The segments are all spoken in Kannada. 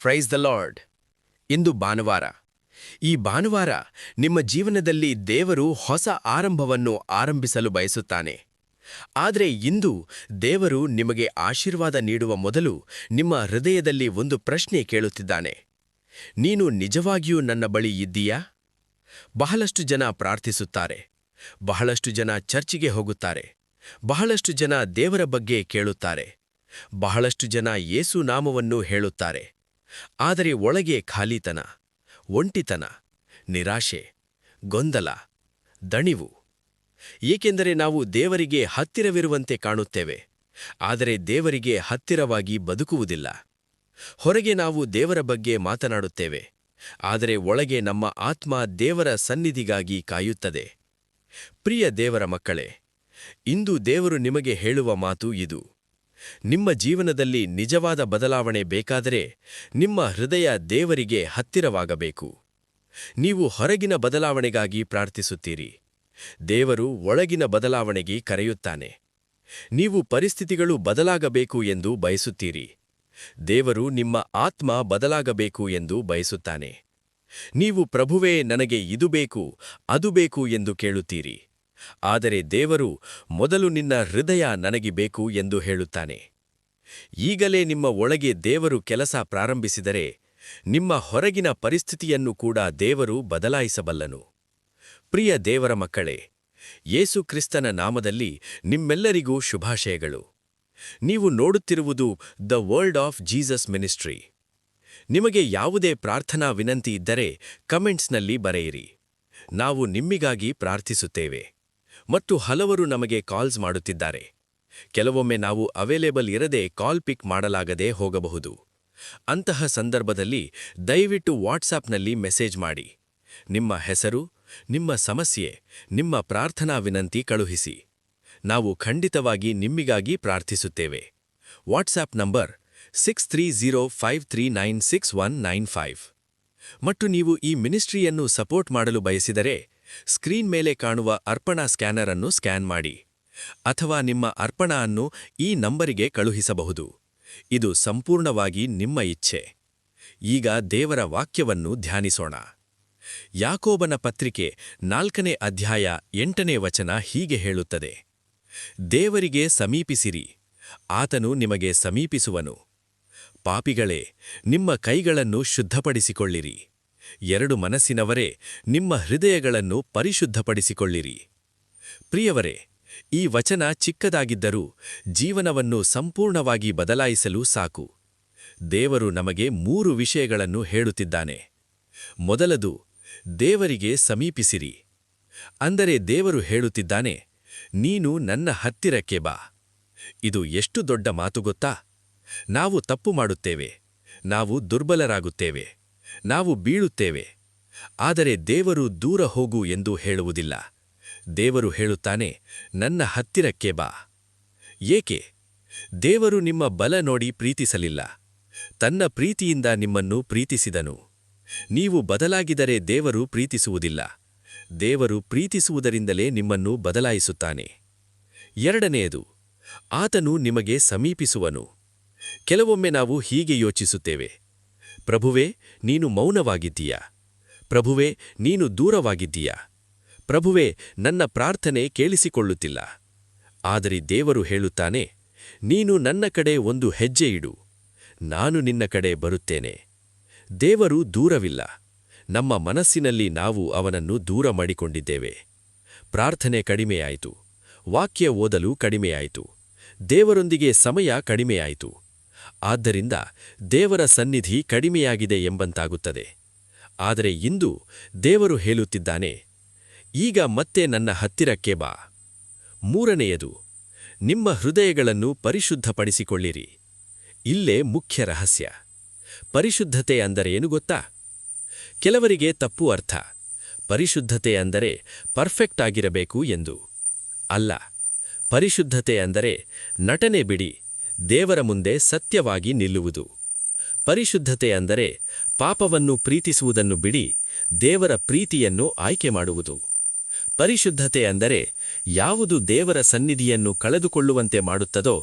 ಪ್ರೈಸ್ ದ ಲಾರ್ಡ್ ಇಂದು ಭಾನುವಾರ. ಈ ಭಾನುವಾರ ನಿಮ್ಮ ಜೀವನದಲ್ಲಿ ದೇವರು ಹೊಸ ಆರಂಭವನ್ನು ಆರಂಭಿಸಲು ಬಯಸುತ್ತಾನೆ. ಆದರೆ ಇಂದು ದೇವರು ನಿಮಗೆ ಆಶೀರ್ವಾದ ನೀಡುವ ಮೊದಲು ನಿಮ್ಮ ಹೃದಯದಲ್ಲಿ ಒಂದು ಪ್ರಶ್ನೆ ಕೇಳುತ್ತಿದ್ದಾನೆ. ನೀನು ನಿಜವಾಗಿಯೂ ನನ್ನ ಬಳಿ ಇದ್ದೀಯಾ? ಬಹಳಷ್ಟು ಜನ ಪ್ರಾರ್ಥಿಸುತ್ತಾರೆ. ಬಹಳಷ್ಟು ಜನ ಚರ್ಚಿಗೆ ಹೋಗುತ್ತಾರೆ. ಬಹಳಷ್ಟು ಜನ ದೇವರ ಬಗ್ಗೆ ಕೇಳುತ್ತಾರೆ. ಬಹಳಷ್ಟು ಜನ ಯೇಸು ನಾಮವನ್ನು ಹೇಳುತ್ತಾರೆ. ಆದರೆ ಒಳಗೆ ಖಾಲಿತನ, ಒಂಟಿತನ, ನಿರಾಶೆ, ಗೊಂದಲ, ದಣಿವು. ಏಕೆಂದರೆ ನಾವು ದೇವರಿಗೆ ಹತ್ತಿರವಿರುವಂತೆ ಕಾಣುತ್ತೇವೆ, ಆದರೆ ದೇವರಿಗೆ ಹತ್ತಿರವಾಗಿ ಬದುಕುವುದಿಲ್ಲ. ಹೊರಗೆ ನಾವು ದೇವರ ಬಗ್ಗೆ ಮಾತನಾಡುತ್ತೇವೆ, ಆದರೆ ಒಳಗೆ ನಮ್ಮ ಆತ್ಮ ದೇವರ ಸನ್ನಿಧಿಗಾಗಿ ಕಾಯುತ್ತದೆ. ಪ್ರಿಯ ದೇವರ ಮಕ್ಕಳೇ, ಇಂದು ದೇವರು ನಿಮಗೆ ಹೇಳುವ ಮಾತು ಇದು. ನಿಮ್ಮ ಜೀವನದಲ್ಲಿ ನಿಜವಾದ ಬದಲಾವಣೆ ಬೇಕಾದರೆ ನಿಮ್ಮ ಹೃದಯ ದೇವರಿಗೆ ಹತ್ತಿರವಾಗಬೇಕು. ನೀವು ಹೊರಗಿನ ಬದಲಾವಣೆಗಾಗಿ ಪ್ರಾರ್ಥಿಸುತ್ತೀರಿ. ದೇವರು ಒಳಗಿನ ಬದಲಾವಣೆಗೆ ಕರೆಯುತ್ತಾನೆ. ನೀವು ಪರಿಸ್ಥಿತಿಗಳು ಬದಲಾಗಬೇಕು ಎಂದು ಬಯಸುತ್ತೀರಿ. ದೇವರು ನಿಮ್ಮ ಆತ್ಮ ಬದಲಾಗಬೇಕು ಎಂದು ಬಯಸುತ್ತಾನೆ. ನೀವು ಪ್ರಭುವೇ ನನಗೆ ಇದು ಬೇಕು, ಅದು ಬೇಕು ಎಂದು ಕೇಳುತ್ತೀರಿ. ಆದರೆ ದೇವರು ಮೊದಲು ನಿನ್ನ ಹೃದಯ ನನಗೆ ಬೇಕು ಎಂದು ಹೇಳುತ್ತಾನೆ. ಈಗಲೇ ನಿಮ್ಮ ಒಳಗೆ ದೇವರು ಕೆಲಸ ಪ್ರಾರಂಭಿಸಿದರೆ ನಿಮ್ಮ ಹೊರಗಿನ ಪರಿಸ್ಥಿತಿಯನ್ನು ಕೂಡ ದೇವರು ಬದಲಾಯಿಸಬಲ್ಲನು. ಪ್ರಿಯ ದೇವರ ಮಕ್ಕಳೇ, ಯೇಸು ಕ್ರಿಸ್ತನ ನಾಮದಲ್ಲಿ ನಿಮ್ಮೆಲ್ಲರಿಗೂ ಶುಭಾಶಯಗಳು. ನೀವು ನೋಡುತ್ತಿರುವುದು the world of Jesus ministry. ನಿಮಗೆ ಯಾವುದೇ ಪ್ರಾರ್ಥನಾ ವಿನಂತಿ ಇದ್ದರೆ ಕಮೆಂಟ್ಸ್ನಲ್ಲಿ ಬರೆಯಿರಿ. ನಾವು ನಿಮ್ಮಿಗಾಗಿ ಪ್ರಾರ್ಥಿಸುತ್ತೇವೆ. ಮತ್ತು ಹಲವರು ನಮಗೆ ಕಾಲ್ಸ್ ಮಾಡುತ್ತಿದ್ದಾರೆ. ಕೆಲವೊಮ್ಮೆ ನಾವು ಅವೈಲೇಬಲ್ ಇರದೆ ಕಾಲ್ ಪಿಕ್ ಮಾಡಲಾಗದೆ ಹೋಗಬಹುದು. ಅಂತಹ ಸಂದರ್ಭದಲ್ಲಿ ದಯವಿಟ್ಟು ವಾಟ್ಸಾಪ್ನಲ್ಲಿ ಮೆಸೇಜ್ ಮಾಡಿ. ನಿಮ್ಮ ಹೆಸರು, ನಿಮ್ಮ ಸಮಸ್ಯೆ, ನಿಮ್ಮ ಪ್ರಾರ್ಥನಾ ವಿನಂತಿ ಕಳುಹಿಸಿ. ನಾವು ಖಂಡಿತವಾಗಿ ನಿಮ್ಮಿಗಾಗಿ ಪ್ರಾರ್ಥಿಸುತ್ತೇವೆ. WhatsApp number six three zero five three nine six one nine five ಮತ್ತು ನೀವು ಈ ಮಿನಿಸ್ಟ್ರಿಯನ್ನು ಸಪೋರ್ಟ್ ಮಾಡಲು ಬಯಸಿದರೆ ಸ್ಕ್ರೀನ್ ಮೇಲೆ ಕಾಣುವ ಅರ್ಪಣಾ ಸ್ಕ್ಯಾನರ್ ಅನ್ನು ಸ್ಕ್ಯಾನ್ ಮಾಡಿ ಅಥವಾ ನಿಮ್ಮ ಅರ್ಪಣಾ ಅನ್ನು ಈ ನಂಬರಿಗೆ ಕಳುಹಿಸಬಹುದು. ಇದು ಸಂಪೂರ್ಣವಾಗಿ ನಿಮ್ಮ ಇಚ್ಛೆ. ಈಗ ದೇವರ ವಾಕ್ಯವನ್ನು ಧ್ಯಾನಿಸೋಣ. ಯಾಕೋಬನ ಪತ್ರಿಕೆ ನಾಲ್ಕನೇ ಅಧ್ಯಾಯ ಎಂಟನೇ ವಚನ ಹೀಗೆ ಹೇಳುತ್ತದೆ. ದೇವರಿಗೆ ಸಮೀಪಿಸಿರಿ, ಆತನು ನಿಮಗೆ ಸಮೀಪಿಸುವನು. ಪಾಪಿಗಳೇ, ನಿಮ್ಮ ಕೈಗಳನ್ನು ಶುದ್ಧಪಡಿಸಿಕೊಳ್ಳಿರಿ. ಎರಡು ಮನಸ್ಸಿನವರೇ, ನಿಮ್ಮ ಹೃದಯಗಳನ್ನು ಪರಿಶುದ್ಧಪಡಿಸಿಕೊಳ್ಳಿರಿ. ಪ್ರಿಯವರೇ, ಈ ವಚನ ಚಿಕ್ಕದಾಗಿದ್ದರೂ ಜೀವನವನ್ನು ಸಂಪೂರ್ಣವಾಗಿ ಬದಲಾಯಿಸಲು ಸಾಕು. ದೇವರು ನಮಗೆ ಮೂರು ವಿಷಯಗಳನ್ನು ಹೇಳುತ್ತಿದ್ದಾನೆ. ಮೊದಲದು, ದೇವರಿಗೆ ಸಮೀಪಿಸಿರಿ. ಅಂದರೆ ದೇವರು ಹೇಳುತ್ತಿದ್ದಾನೆ, ನೀನು ನನ್ನ ಹತ್ತಿರಕ್ಕೆ ಬಾ. ಇದು ಎಷ್ಟು ದೊಡ್ಡ ಮಾತು ಗೊತ್ತಾ? ನಾವು ತಪ್ಪು ಮಾಡುತ್ತೇವೆ. ನಾವು ದುರ್ಬಲರಾಗುತ್ತೇವೆ. ನಾವು ಬೀಳುತ್ತೇವೆ. ಆದರೆ ದೇವರು ದೂರ ಹೋಗು ಎಂದು ಹೇಳುವುದಿಲ್ಲ. ದೇವರು ಹೇಳುತ್ತಾನೆ, ನನ್ನ ಹತ್ತಿರಕ್ಕೆ ಬಾ. ಏಕೆ? ದೇವರು ನಿಮ್ಮ ಬಲ ನೋಡಿ ಪ್ರೀತಿಸಲಿಲ್ಲ. ತನ್ನ ಪ್ರೀತಿಯಿಂದ ನಿಮ್ಮನ್ನು ಪ್ರೀತಿಸಿದನು. ನೀವು ಬದಲಾಗಿದರೆ ದೇವರು ಪ್ರೀತಿಸುವುದಿಲ್ಲ. ದೇವರು ಪ್ರೀತಿಸುವುದರಿಂದಲೇ ನಿಮ್ಮನ್ನು ಬದಲಾಯಿಸುತ್ತಾನೆ. ಎರಡನೆಯದು, ಆತನು ನಿಮಗೆ ಸಮೀಪಿಸುವನು. ಕೆಲವೊಮ್ಮೆ ನಾವು ಹೀಗೆ ಯೋಚಿಸುತ್ತೇವೆ. ಪ್ರಭುವೇ, ನೀನು ಮೌನವಾಗಿದ್ದೀಯ? ಪ್ರಭುವೇ, ನೀನು ದೂರವಾಗಿದ್ದೀಯ? ಪ್ರಭುವೇ, ನನ್ನ ಪ್ರಾರ್ಥನೆ ಕೇಳಿಸಿಕೊಳ್ಳುತ್ತಿಲ್ಲ. ಆದರೆ ದೇವರು ಹೇಳುತ್ತಾನೆ, ನೀನು ನನ್ನ ಕಡೆ ಒಂದು ಹೆಜ್ಜೆ ಇಡು. ನಾನು ನಿನ್ನ ಕಡೆ ಬರುತ್ತೇನೆ. ದೇವರು ದೂರವಿಲ್ಲ. ನಮ್ಮ ಮನಸ್ಸಿನಲ್ಲಿ ನಾವು ಅವನನ್ನು ದೂರ ಮಾಡಿಕೊಂಡಿದ್ದೇವೆ. ಪ್ರಾರ್ಥನೆ ಕಡಿಮೆಯಾಯಿತು. ವಾಕ್ಯ ಓದಲು ಕಡಿಮೆಯಾಯಿತು. ದೇವರೊಂದಿಗೆ ಸಮಯ ಕಡಿಮೆಯಾಯಿತು. ಆದ್ದರಿಂದ ದೇವರ ಸನ್ನಿಧಿ ಕಡಿಮೆಯಾಗಿದೆ ಎಂಬಂತಾಗುತ್ತದೆ. ಆದರೆ ಇಂದು ದೇವರು ಹೇಳುತ್ತಿದ್ದಾನೆ, ಈಗ ಮತ್ತೆ ನನ್ನ ಹತ್ತಿರಕ್ಕೆ ಬಾ. ಮೂರನೆಯದು, ನಿಮ್ಮ ಹೃದಯಗಳನ್ನು ಪರಿಶುದ್ಧಪಡಿಸಿಕೊಳ್ಳಿರಿ. ಇಲ್ಲೇ ಮುಖ್ಯ ರಹಸ್ಯ. ಪರಿಶುದ್ಧತೆ ಅಂದರೆ ಏನು ಗೊತ್ತಾ? ಕೆಲವರಿಗೆ ತಪ್ಪು ಅರ್ಥ. ಪರಿಶುದ್ಧತೆ ಅಂದರೆ ಪರ್ಫೆಕ್ಟ್ ಆಗಿರಬೇಕು ಎಂದು. ಅಲ್ಲ, ಪರಿಶುದ್ಧತೆ ಅಂದರೆ ನಟನೆ ಬಿಡಿ. ದೇವರ ಮುಂದೆ ಸತ್ಯವಾಗಿ ನಿಲ್ಲುವುದು. ಪರಿಶುದ್ಧತೆ ಅಂದರೆ ಪಾಪವನ್ನು ಪ್ರೀತಿಸುವುದನ್ನು ಬಿಡಿ ದೇವರ ಪ್ರೀತಿಯನ್ನು ಆಯ್ಕೆ ಮಾಡುವುದು. ಪರಿಶುದ್ಧತೆ ಅಂದರೆ ಯಾವುದು ದೇವರ ಸನ್ನಿಧಿಯನ್ನು ಕಳೆದುಕೊಳ್ಳುವಂತೆ ಮಾಡುತ್ತದೋ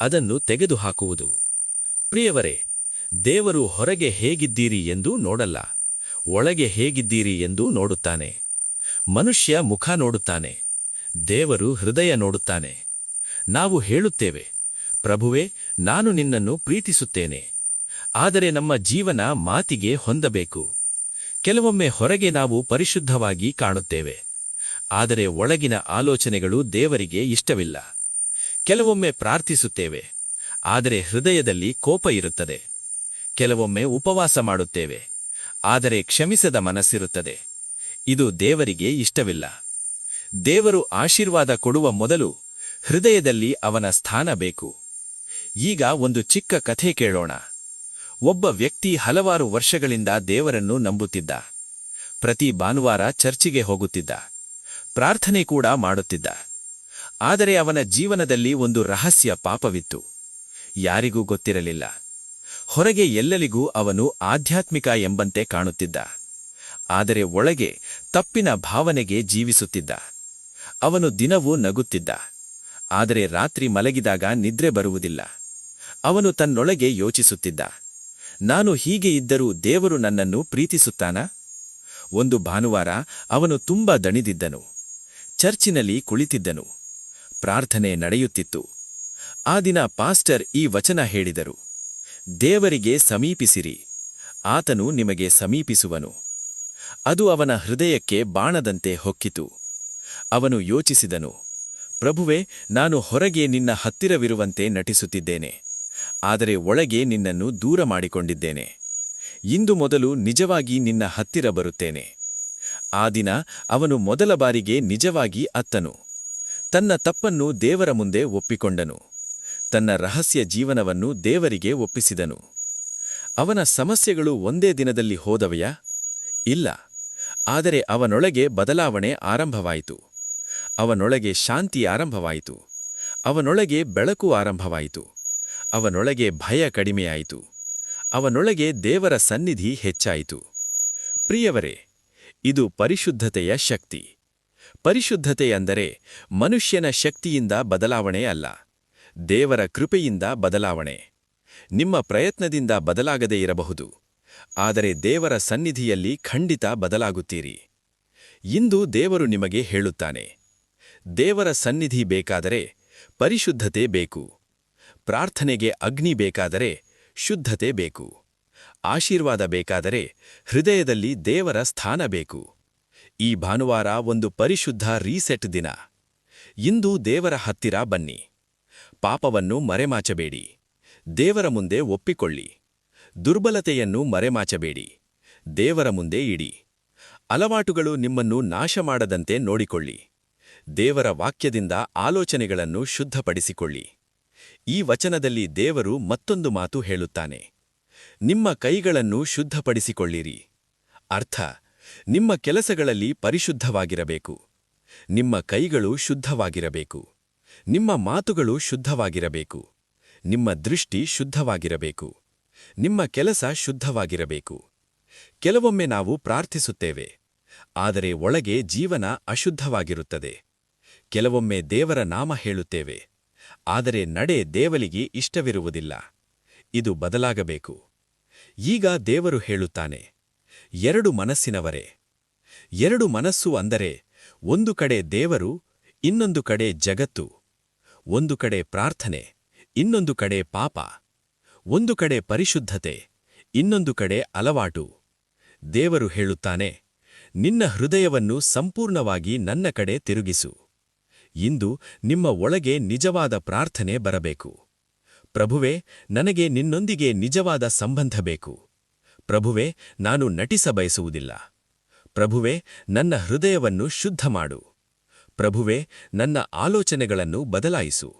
ಅದನ್ನು ತೆಗೆದುಹಾಕುವುದು. ಪ್ರಿಯವರೇ, ದೇವರು ಹೊರಗೆ ಹೇಗಿದ್ದೀರಿ ಎಂದು ನೋಡಲ್ಲ, ಒಳಗೆ ಹೇಗಿದ್ದೀರಿ ಎಂದು ನೋಡುತ್ತಾನೆ. ಮನುಷ್ಯ ಮುಖ ನೋಡುತ್ತಾನೆ, ದೇವರು ಹೃದಯ ನೋಡುತ್ತಾನೆ. ನಾವು ಹೇಳುತ್ತೇವೆ ಪ್ರಭುವೇ, ನಾನು ನಿನ್ನನ್ನು ಪ್ರೀತಿಸುತ್ತೇನೆ. ಆದರೆ ನಮ್ಮ ಜೀವನ ಮಾತಿಗೆ ಹೊಂದಬೇಕು. ಕೆಲವೊಮ್ಮೆ ಹೊರಗೆ ನಾವು ಪರಿಶುದ್ಧವಾಗಿ ಕಾಣುತ್ತೇವೆ. ಆದರೆ ಒಳಗಿನ ಆಲೋಚನೆಗಳು ದೇವರಿಗೆ ಇಷ್ಟವಿಲ್ಲ. ಕೆಲವೊಮ್ಮೆ ಪ್ರಾರ್ಥಿಸುತ್ತೇವೆ. ಆದರೆ ಹೃದಯದಲ್ಲಿ ಕೋಪ ಇರುತ್ತದೆ. ಕೆಲವೊಮ್ಮೆ ಉಪವಾಸ ಮಾಡುತ್ತೇವೆ. ಆದರೆ ಕ್ಷಮಿಸದ ಮನಸ್ಸಿರುತ್ತದೆ. ಇದು ದೇವರಿಗೆ ಇಷ್ಟವಿಲ್ಲ. ದೇವರು ಆಶೀರ್ವಾದ ಕೊಡುವ ಮೊದಲು ಹೃದಯದಲ್ಲಿ ಅವನ ಸ್ಥಾನ ಬೇಕು. ಈಗ ಒಂದು ಚಿಕ್ಕ ಕಥೆ ಕೇಳೋಣ. ಒಬ್ಬ ವ್ಯಕ್ತಿ ಹಲವಾರು ವರ್ಷಗಳಿಂದ ದೇವರನ್ನು ನಂಬುತ್ತಿದ್ದ. ಪ್ರತಿ ಭಾನುವಾರ ಚರ್ಚಿಗೆ ಹೋಗುತ್ತಿದ್ದ. ಪ್ರಾರ್ಥನೆ ಕೂಡ ಮಾಡುತ್ತಿದ್ದ. ಆದರೆ ಅವನ ಜೀವನದಲ್ಲಿ ಒಂದು ರಹಸ್ಯ ಪಾಪವಿತ್ತು. ಯಾರಿಗೂ ಗೊತ್ತಿರಲಿಲ್ಲ. ಹೊರಗೆ ಎಲ್ಲಲಿಗೂ ಅವನು ಆಧ್ಯಾತ್ಮಿಕ ಎಂಬಂತೆ ಕಾಣುತ್ತಿದ್ದ. ಆದರೆ ಒಳಗೆ ತಪ್ಪಿನ ಭಾವನೆಗೆ ಜೀವಿಸುತ್ತಿದ್ದ. ಅವನು ದಿನವೂ ನಗುತ್ತಿದ್ದ. ಆದರೆ ರಾತ್ರಿ ಮಲಗಿದಾಗ ನಿದ್ರೆ ಬರುವುದಿಲ್ಲ. ಅವನು ತನ್ನೊಳಗೆ ಯೋಚಿಸುತ್ತಿದ್ದ. ನಾನು ಹೀಗೆ ಇದ್ದರೂ ದೇವರು ನನ್ನನ್ನು ಪ್ರೀತಿಸುತ್ತಾನಾ? ಒಂದು ಭಾನುವಾರ ಅವನು ತುಂಬಾ ದಣಿದಿದ್ದನು. ಚರ್ಚಿನಲ್ಲಿ ಕುಳಿತಿದ್ದನು. ಪ್ರಾರ್ಥನೆ ನಡೆಯುತ್ತಿತ್ತು. ಆ ದಿನ ಪಾಸ್ಟರ್ ಈ ವಚನ ಹೇಳಿದರು. ದೇವರಿಗೆ ಸಮೀಪಿಸಿರಿ. ಆತನು ನಿಮಗೆ ಸಮೀಪಿಸುವನು. ಅದು ಅವನ ಹೃದಯಕ್ಕೆ ಬಾಣದಂತೆ ಹೊಕ್ಕಿತು. ಅವನು ಯೋಚಿಸಿದನು. ಪ್ರಭುವೆ, ನಾನು ಹೊರಗೆ ನಿನ್ನ ಹತ್ತಿರವಿರುವಂತೆ ನಟಿಸುತ್ತಿದ್ದೇನೆ. ಆದರೆ ಒಳಗೆ ನಿನ್ನನ್ನು ದೂರ ಮಾಡಿಕೊಂಡಿದ್ದೇನೆ. ಇಂದು ಮೊದಲು ನಿಜವಾಗಿ ನಿನ್ನ ಹತ್ತಿರ ಬರುತ್ತೇನೆ. ಆ ದಿನ ಅವನು ಮೊದಲ ಬಾರಿಗೆ ನಿಜವಾಗಿ ಅತ್ತನು. ತನ್ನ ತಪ್ಪನ್ನು ದೇವರ ಮುಂದೆ ಒಪ್ಪಿಕೊಂಡನು. ತನ್ನ ರಹಸ್ಯ ಜೀವನವನ್ನು ದೇವರಿಗೆ ಒಪ್ಪಿಸಿದನು. ಅವನ ಸಮಸ್ಯೆಗಳು ಒಂದೇ ದಿನದಲ್ಲಿ ಹೋದವೆಯಾ? ಇಲ್ಲ. ಆದರೆ ಅವನೊಳಗೆ ಬದಲಾವಣೆ ಆರಂಭವಾಯಿತು. ಅವನೊಳಗೆ ಶಾಂತಿ ಆರಂಭವಾಯಿತು. ಅವನೊಳಗೆ ಬೆಳಕು ಆರಂಭವಾಯಿತು. ಅವನೊಳಗೆ ಭಯ ಕಡಿಮೆಯಾಯಿತು. ಅವನೊಳಗೆ ದೇವರ ಸನ್ನಿಧಿ ಹೆಚ್ಚಾಯಿತು. ಪ್ರಿಯವರೇ, ಇದು ಪರಿಶುದ್ಧತೆಯ ಶಕ್ತಿ. ಪರಿಶುದ್ಧತೆ ಅಂದರೆ ಮನುಷ್ಯನ ಶಕ್ತಿಯಿಂದ ಬದಲಾವಣೆ ಅಲ್ಲ. ದೇವರ ಕೃಪೆಯಿಂದ ಬದಲಾವಣೆ. ನಿಮ್ಮ ಪ್ರಯತ್ನದಿಂದ ಬದಲಾಗದೇ ಇರಬಹುದು. ಆದರೆ ದೇವರ ಸನ್ನಿಧಿಯಲ್ಲಿ ಖಂಡಿತ ಬದಲಾಗುತ್ತೀರಿ. ಇಂದು ದೇವರು ನಿಮಗೆ ಹೇಳುತ್ತಾನೆ. ದೇವರ ಸನ್ನಿಧಿ ಬೇಕಾದರೆ ಪರಿಶುದ್ಧತೆ ಬೇಕು. ಪ್ರಾರ್ಥನೆಗೆ ಅಗ್ನಿ ಬೇಕಾದರೆ ಶುದ್ಧತೆ ಬೇಕು. ಆಶೀರ್ವಾದ ಬೇಕಾದರೆ ಹೃದಯದಲ್ಲಿ ದೇವರ ಸ್ಥಾನ ಬೇಕು. ಈ ಭಾನುವಾರ ಒಂದು ಪರಿಶುದ್ಧ ರೀಸೆಟ್ ದಿನ. ಇಂದು ದೇವರ ಹತ್ತಿರ ಬನ್ನಿ. ಪಾಪವನ್ನು ಮರೆಮಾಚಬೇಡಿ. ದೇವರ ಮುಂದೆ ಒಪ್ಪಿಕೊಳ್ಳಿ. ದುರ್ಬಲತೆಯನ್ನು ಮರೆಮಾಚಬೇಡಿ. ದೇವರ ಮುಂದೆ ಇಡಿ. ಅಲವಾಟುಗಳು ನಿಮ್ಮನ್ನು ನಾಶ ಮಾಡದಂತೆ ನೋಡಿಕೊಳ್ಳಿ. ದೇವರ ವಾಕ್ಯದಿಂದ ಆಲೋಚನೆಗಳನ್ನು ಶುದ್ಧಪಡಿಸಿಕೊಳ್ಳಿ. ಈ ವಚನದಲ್ಲಿ ದೇವರು ಮತ್ತೊಂದು ಮಾತು ಹೇಳುತ್ತಾನೆ. ನಿಮ್ಮ ಕೈಗಳನ್ನು ಶುದ್ಧಪಡಿಸಿಕೊಳ್ಳಿರಿ. ಅರ್ಥ, ನಿಮ್ಮ ಕೆಲಸಗಳಲ್ಲಿ ಪರಿಶುದ್ಧವಾಗಿರಬೇಕು. ನಿಮ್ಮ ಕೈಗಳು ಶುದ್ಧವಾಗಿರಬೇಕು. ನಿಮ್ಮ ಮಾತುಗಳು ಶುದ್ಧವಾಗಿರಬೇಕು. ನಿಮ್ಮ ದೃಷ್ಟಿ ಶುದ್ಧವಾಗಿರಬೇಕು. ನಿಮ್ಮ ಕೆಲಸ ಶುದ್ಧವಾಗಿರಬೇಕು. ಕೆಲವೊಮ್ಮೆ ನಾವು ಪ್ರಾರ್ಥಿಸುತ್ತೇವೆ, ಆದರೆ ಒಳಗೆ ಜೀವನ ಅಶುದ್ಧವಾಗಿರುತ್ತದೆ. ಕೆಲವೊಮ್ಮೆ ದೇವರ ನಾಮ ಹೇಳುತ್ತೇವೆ ಆದರೆ ನಡೆ ದೇವಲಿಗೆ ಇಷ್ಟವಿರುವುದಿಲ್ಲ. ಇದು ಬದಲಾಗಬೇಕು. ಈಗ ದೇವರು ಹೇಳುತ್ತಾನೆ, ಎರಡು ಮನಸ್ಸಿನವರೇ. ಎರಡು ಮನಸ್ಸು ಅಂದರೆ ಒಂದು ಕಡೆ ದೇವರು, ಇನ್ನೊಂದು ಕಡೆ ಜಗತ್ತು. ಒಂದು ಕಡೆ ಪ್ರಾರ್ಥನೆ, ಇನ್ನೊಂದು ಕಡೆ ಪಾಪ. ಒಂದು ಕಡೆ ಪರಿಶುದ್ಧತೆ, ಇನ್ನೊಂದು ಕಡೆ ಅಲವಾಟು. ದೇವರು ಹೇಳುತ್ತಾನೆ, ನಿನ್ನ ಹೃದಯವನ್ನು ಸಂಪೂರ್ಣವಾಗಿ ನನ್ನ ಕಡೆ ತಿರುಗಿಸು. ಇಂದು ನಿಮ್ಮ ಒಳಗೆ ನಿಜವಾದ ಪ್ರಾರ್ಥನೆ ಬರಬೇಕು. ಪ್ರಭುವೆ, ನನಗೆ ನಿನ್ನೊಂದಿಗೆ ನಿಜವಾದ ಸಂಬಂಧ ಬೇಕು. ಪ್ರಭುವೆ, ನಾನು ನಟಿಸ ಬಯಸುವುದಿಲ್ಲ. ಪ್ರಭುವೆ, ನನ್ನ ಹೃದಯವನ್ನು ಶುದ್ಧ ಮಾಡು. ಪ್ರಭುವೆ, ನನ್ನ ಆಲೋಚನೆಗಳನ್ನು ಬದಲಾಯಿಸು.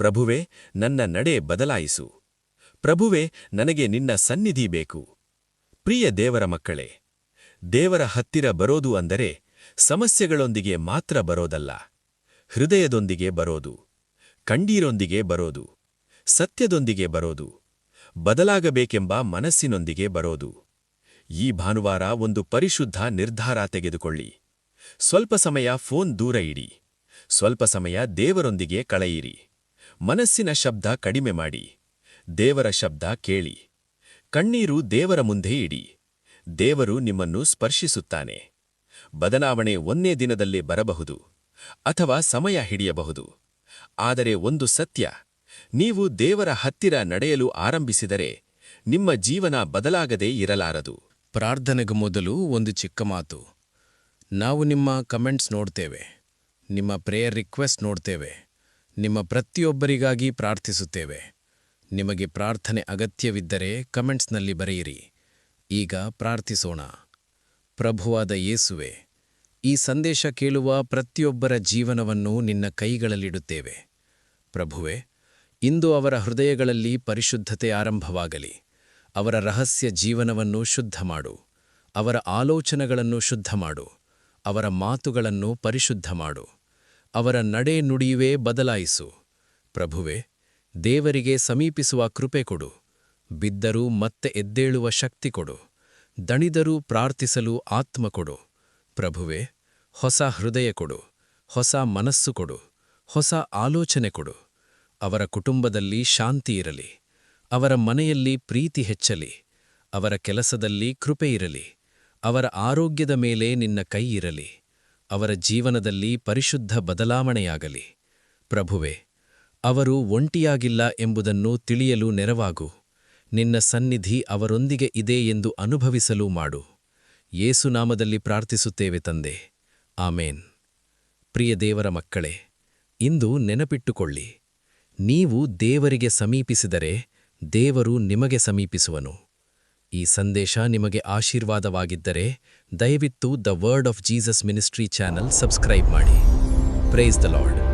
ಪ್ರಭುವೆ, ನನ್ನ ನಡೆ ಬದಲಾಯಿಸು. ಪ್ರಭುವೆ, ನನಗೆ ನಿನ್ನ ಸನ್ನಿಧಿ ಬೇಕು. ಪ್ರಿಯ ದೇವರ ಮಕ್ಕಳೇ, ದೇವರ ಹತ್ತಿರ ಬರೋದು ಅಂದರೆ ಸಮಸ್ಯೆಗಳೊಂದಿಗೆ ಮಾತ್ರ ಬರೋದಲ್ಲ. ಹೃದಯದೊಂದಿಗೆ ಬರೋದು ಕಂಡೀರೊಂದಿಗೆ ಬರೋದು, ಸತ್ಯದೊಂದಿಗೆ ಬರೋದು, ಬದಲಾಗಬೇಕೆಂಬ ಮನಸ್ಸಿನೊಂದಿಗೆ ಬರೋದು. ಈ ಭಾನುವಾರ ಒಂದು ಪರಿಶುದ್ಧ ನಿರ್ಧಾರ ತೆಗೆದುಕೊಳ್ಳಿ. ಸ್ವಲ್ಪ ಸಮಯ ಫೋನ್ ದೂರ ಇಡಿ. ಸ್ವಲ್ಪ ಸಮಯ ದೇವರೊಂದಿಗೆ ಕಳೆಯಿರಿ. ಮನಸ್ಸಿನ ಶಬ್ದ ಕಡಿಮೆ ಮಾಡಿ. ದೇವರ ಶಬ್ದ ಕೇಳಿ. ಕಣ್ಣೀರು ದೇವರ ಮುಂದೆ ಇಡಿ. ದೇವರು ನಿಮ್ಮನ್ನು ಸ್ಪರ್ಶಿಸುತ್ತಾನೆ. ಬದಲಾವಣೆ ಒಂದೇ ದಿನದಲ್ಲೇ ಬರಬಹುದು. ಅಥವಾ ಸಮಯ ಹಿಡಿಯಬಹುದು. ಆದರೆ ಒಂದು ಸತ್ಯ, ನೀವು ದೇವರ ಹತ್ತಿರ ನಡೆಯಲು ಆರಂಭಿಸಿದರೆ ನಿಮ್ಮ ಜೀವನ ಬದಲಾಗದೇ ಇರಲಾರದು. ಪ್ರಾರ್ಥನೆಗೂ ಮೊದಲು ಒಂದು ಚಿಕ್ಕ ಮಾತು. ನಾವು ನಿಮ್ಮ ಕಮೆಂಟ್ಸ್ ನೋಡ್ತೇವೆ, ನಿಮ್ಮ ಪ್ರೇಯರ್ ರಿಕ್ವೆಸ್ಟ್ ನೋಡ್ತೇವೆ, ನಿಮ್ಮ ಪ್ರತಿಯೊಬ್ಬರಿಗಾಗಿ ಪ್ರಾರ್ಥಿಸುತ್ತೇವೆ. ನಿಮಗೆ ಪ್ರಾರ್ಥನೆ ಅಗತ್ಯವಿದ್ದರೆ ಕಮೆಂಟ್ಸ್ನಲ್ಲಿ ಬರೆಯಿರಿ. ಈಗ ಪ್ರಾರ್ಥಿಸೋಣ. ಪ್ರಭುವಾದ ಯೇಸುವೆ ಈ ಸಂದೇಶ ಕೇಳುವ ಪ್ರತಿಯೊಬ್ಬರ ಜೀವನವನ್ನು ನಿನ್ನ ಕೈಗಳಲ್ಲಿಡುತ್ತೇವೆ. ಪ್ರಭುವೆ, ಇಂದು ಅವರ ಹೃದಯಗಳಲ್ಲಿ ಪರಿಶುದ್ಧತೆ ಆರಂಭವಾಗಲಿ. ಅವರ ರಹಸ್ಯ ಜೀವನವನ್ನು ಶುದ್ಧ ಮಾಡು. ಅವರ ಆಲೋಚನೆಗಳನ್ನು ಶುದ್ಧ ಮಾಡು. ಅವರ ಮಾತುಗಳನ್ನು ಪರಿಶುದ್ಧ ಮಾಡು. ಅವರ ನಡೆ ನುಡಿಯುವೇ ಬದಲಾಯಿಸು. ಪ್ರಭುವೆ, ದೇವರಿಗೆ ಸಮೀಪಿಸುವ ಕೃಪೆ ಕೊಡು. ಬಿದ್ದರೂ ಮತ್ತೆ ಎದ್ದೇಳುವ ಶಕ್ತಿ ಕೊಡು. ದಣಿದರೂ ಪ್ರಾರ್ಥಿಸಲು ಆತ್ಮ ಕೊಡು. ಪ್ರಭುವೆ, ಹೊಸ ಹೃದಯ ಕೊಡು, ಹೊಸ ಮನಸ್ಸು ಕೊಡು, ಹೊಸ ಆಲೋಚನೆ ಕೊಡು. ಅವರ ಕುಟುಂಬದಲ್ಲಿ ಶಾಂತಿ ಇರಲಿ, ಅವರ ಮನೆಯಲ್ಲಿ ಪ್ರೀತಿ ಹೆಚ್ಚಲಿ, ಅವರ ಕೆಲಸದಲ್ಲಿ ಕೃಪೆ ಇರಲಿ, ಅವರ ಆರೋಗ್ಯದ ಮೇಲೆ ನಿನ್ನ ಕೈ ಇರಲಿ, ಅವರ ಜೀವನದಲ್ಲಿ ಪರಿಶುದ್ಧ ಬದಲಾವಣೆಯಾಗಲಿ. ಪ್ರಭುವೆ, ಅವರು ಒಂಟಿಯಾಗಿಲ್ಲ ಎಂಬುದನ್ನು ತಿಳಿಯಲು ನೆರವಾಗು, ನಿನ್ನ ಸನ್ನಿಧಿ ಅವರೊಂದಿಗೆ ಇದೆ ಎಂದು ಅನುಭವಿಸಲು ಮಾಡು. ಯೇಸುನಾಮದಲ್ಲಿ ಪ್ರಾರ್ಥಿಸುತ್ತೇವೆ ತಂದೆ. ಆಮೇನ್. ಪ್ರಿಯ ದೇವರ ಮಕ್ಕಳೇ, ಇಂದು ನೆನಪಿಟ್ಟುಕೊಳ್ಳಿ. ನೀವು ದೇವರಿಗೆ ಸಮೀಪಿಸಿದರೆ ದೇವರು ನಿಮಗೆ ಸಮೀಪಿಸುವನು. ಈ ಸಂದೇಶ ನಿಮಗೆ ಆಶೀರ್ವಾದವಾಗಿದ್ದರೆ ದಯವಿತ್ತು the word of Jesus ministry channel subscribe ಮಾಡಿ. Praise the Lord.